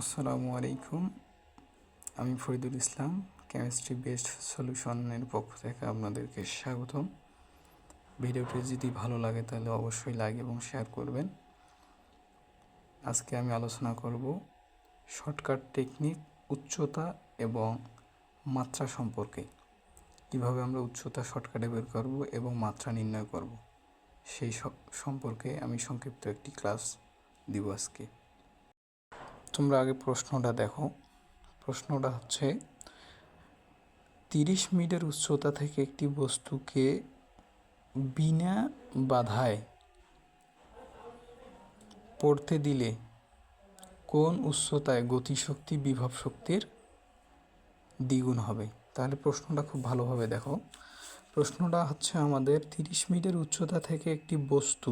আসসালামু আলাইকুম। আমি ফরিদুল ইসলাম কেমিস্ট্রি বেস্ট সলিউশনের পক্ষ থেকে আপনাদেরকে স্বাগতম। ভিডিওটি যদি ভালো লাগে তাহলে অবশ্যই লাইক এবং শেয়ার করবেন। আজকে আমি আলোচনা করব শর্টকাট টেকনিক উচ্চতা এবং মাত্রা সম্পর্কে। কীভাবে আমরা উচ্চতা শর্টকাটে বের করব এবং মাত্রা নির্ণয় করব? সেই সম্পর্কে আমি সংক্ষিপ্ত একটি ক্লাস দিব আজকে। তোমরা আগে প্রশ্নটা দেখো। প্রশ্নটা হচ্ছে, তিরিশ মিটার উচ্চতা থেকে একটি বস্তুকে বিনা বাধায় পড়তে দিলে কোন উচ্চতায় গতিশক্তি, বিভব শক্তির দ্বিগুণ হবে? তাহলে প্রশ্নটা খুব ভালোভাবে দেখো। প্রশ্নটা হচ্ছে আমাদের, তিরিশ মিটার উচ্চতা থেকে একটি বস্তু,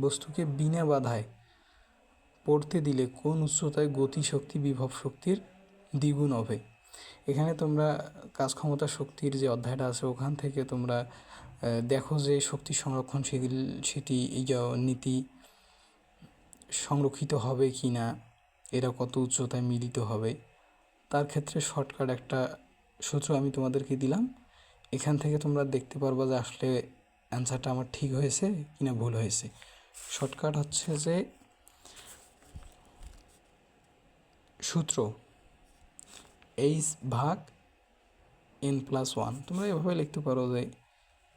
বস্তুকে বিনা বাধায় পড়তে দিলে কোন উচ্চতায় গতিশক্তি, বিভব শক্তির দ্বিগুণ হবে? এখানে তোমরা কাজ ক্ষমতা শক্তির যে অধ্যায়টা আছে, ওখান থেকে তোমরা দেখো যে শক্তি সংরক্ষণশীল সেটি এই নীতি সংরক্ষিত হবে কি না, এরা কত উচ্চতায় মিলিত হবে, তার ক্ষেত্রে শর্টকাট একটা সূত্র আমি তোমাদেরকে দিলাম। এখান থেকে তোমরা দেখতে পারবা যে আসলে অ্যান্সারটা আমার ঠিক হয়েছে কিনা ভুল হয়েছে। শর্টকাট হচ্ছে যে সূত্র এইচ ভাগ এন প্লাস ওয়ান তোমরা এভাবে লিখতে পারো যে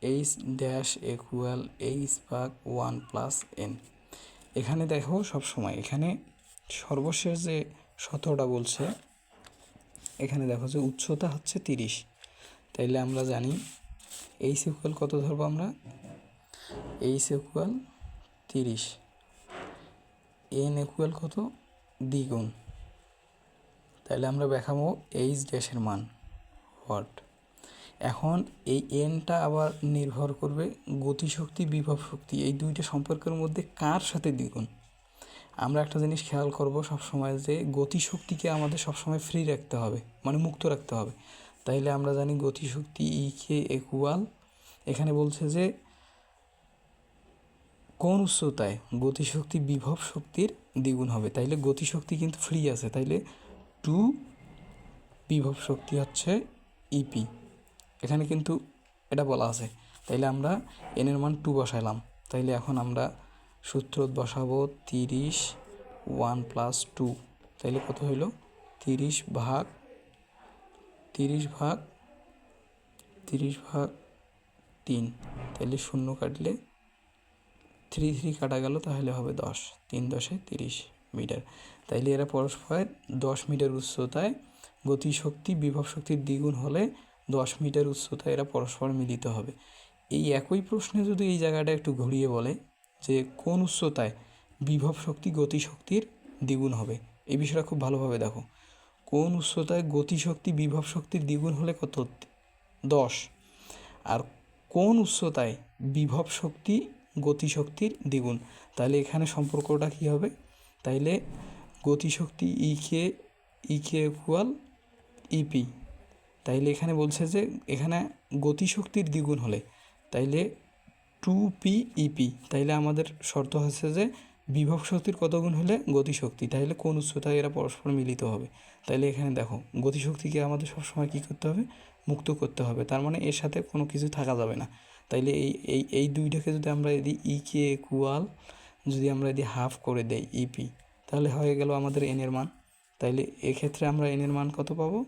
এইচ ড্যাশ একুয়াল এইচ ভাগ ওয়ান প্লাস এন এখানে দেখো সবসময় এখানে সর্বশেষ যে সতেরোটা বলছে, এখানে দেখো যে উচ্চতা হচ্ছে তিরিশ। তাইলে আমরা জানি এইচ ইকুয়াল কত ধরবো আমরা? এইচ ইকুয়াল তিরিশ। এন ইকুয়াল কত? দ্বিগুণ। তাহলে আমরা দেখাবো এইচ ড্যাশের মান। হোয়াট এখন এই এনটা আবার নির্ভর করবে গতিশক্তি, বিভব শক্তি, এই দুইটা সম্পর্কের মধ্যে কার সাথে দ্বিগুণ? আমরা একটা জিনিস খেয়াল করব সবসময় যে গতিশক্তিকে আমাদের সবসময় ফ্রি রাখতে হবে মানে মুক্ত রাখতে হবে। তাইলে আমরা জানি গতিশক্তি ই কে একুয়াল এখানে বলছে যে কোন উচ্চতায় গতিশক্তি, বিভব শক্তির দ্বিগুণ হবে। তাইলে গতিশক্তি কিন্তু ফ্রি আছে, তাইলে টু বিভব শক্তি হচ্ছে ইপি e এখানে কিন্তু এটা বলা আছে। তাইলে আমরা এনের মান টু বসাইলাম। তাইলে এখন আমরা সূত্র বসাবো তিরিশ ওয়ান প্লাস টু তাইলে কত হইল? তিরিশ ভাগ তিরিশ ভাগ তিরিশ ভাগ তিন। তাইলে শূন্য কাটলে থ্রি থ্রি কাটা গেল, তাহলে হবে দশ। তিন দশে তিরিশ। মিটার। তাইলে এরা পরস্পর দশ মিটার উচ্চতায় গতিশক্তি, বিভব শক্তির দ্বিগুণ হলে দশ মিটার উচ্চতায় এরা পরস্পর মিলিত হবে। এই একই প্রশ্নে যদি এই জায়গাটা একটু ঘুরিয়ে বলে যে কোন উচ্চতায় বিভব শক্তি, গতিশক্তির দ্বিগুণ হবে, এই বিষয়টা খুব ভালোভাবে দেখো। কোন উচ্চতায় গতিশক্তি, বিভব শক্তির দ্বিগুণ হলে কত? দশ। আর কোন উচ্চতায় বিভব শক্তি, গতিশক্তির দ্বিগুণ? তাহলে এখানে সম্পর্কটা কী হবে? তাইলে গতিশক্তি ই কে ই কে ইকুয়াল ইপি তাইলে এখানে বলছে যে এখানে গতিশক্তির দ্বিগুণ হলে তাইলে টু পি ইপি তাইলে আমাদের শর্ত হচ্ছে যে বিভব শক্তির কত গুণ হলে গতিশক্তি? তাইলে কোন উচ্চতায় এরা পরস্পর মিলিত হবে? তাইলে এখানে দেখো, গতিশক্তিকে আমাদের সবসময় কী করতে হবে? মুক্ত করতে হবে। তার মানে এর সাথে কোনো কিছু থাকা যাবে না। তাইলে এই এই এই দুইটাকে যদি আমরা যদি ই কে ইকুয়াল যদি আমরা যদি হাফ করে দেই ইপি তাহলে হয়ে গেল আমাদের এনের মান। তাইলে এক্ষেত্রে আমরা এনের মান কত পাবো?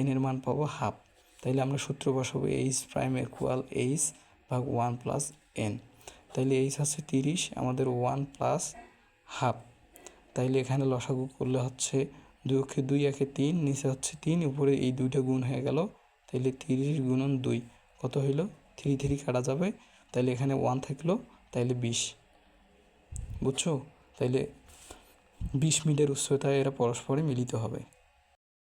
এনের মান পাবো হাফ তাইলে আমরা সূত্র বসাবো এইচ প্রাইম ইকুয়াল এইচ ভাগ ওয়ান প্লাস এন তাইলে এইচ হচ্ছে তিরিশ, আমাদের ওয়ান প্লাস হাফ তাইলে এখানে লসাগু করলে হচ্ছে দুই অক্ষে দুই, একে তিন, নিচে হচ্ছে তিন, উপরে এই দুইটা গুণ হয়ে গেল। তাইলে তিরিশ গুণন দুই, কত হইল? থ্রি থ্রি কাটা যাবে। তাইলে এখানে ওয়ান থাকল, তাইলে বিশ। বুঝছ? তাইলে বিশ মিটার উচ্চতায় এরা পরস্পরে মিলিত হবে।